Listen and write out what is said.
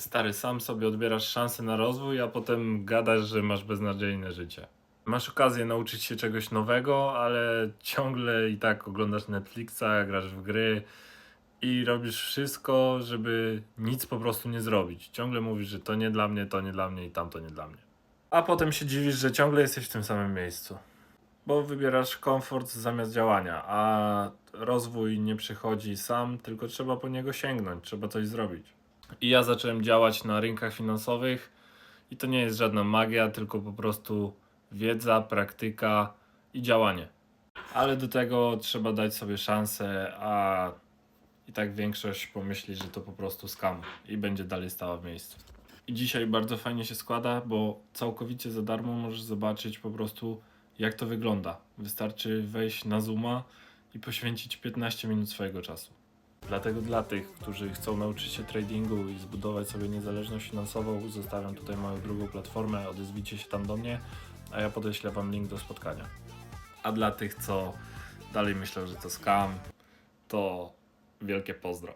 Stary, sam sobie odbierasz szansę na rozwój, a potem gadasz, że masz beznadziejne życie. Masz okazję nauczyć się czegoś nowego, ale ciągle i tak oglądasz Netflixa, grasz w gry i robisz wszystko, żeby nic po prostu nie zrobić. Ciągle mówisz, że to nie dla mnie, to nie dla mnie i tamto nie dla mnie. A potem się dziwisz, że ciągle jesteś w tym samym miejscu. Bo wybierasz komfort zamiast działania, a rozwój nie przychodzi sam, tylko trzeba po niego sięgnąć, trzeba coś zrobić. I ja zacząłem działać na rynkach finansowych i to nie jest żadna magia, tylko po prostu wiedza, praktyka i działanie. Ale do tego trzeba dać sobie szansę, a i tak większość pomyśli, że to po prostu skam i będzie dalej stała w miejscu. I dzisiaj bardzo fajnie się składa, bo całkowicie za darmo możesz zobaczyć po prostu jak to wygląda. Wystarczy wejść na Zooma i poświęcić 15 minut swojego czasu. Dlatego dla tych, którzy chcą nauczyć się tradingu i zbudować sobie niezależność finansową, zostawiam tutaj moją drugą platformę, odezwijcie się tam do mnie, a ja podeślę Wam link do spotkania. A dla tych, co dalej myślą, że to scam, to wielkie pozdro.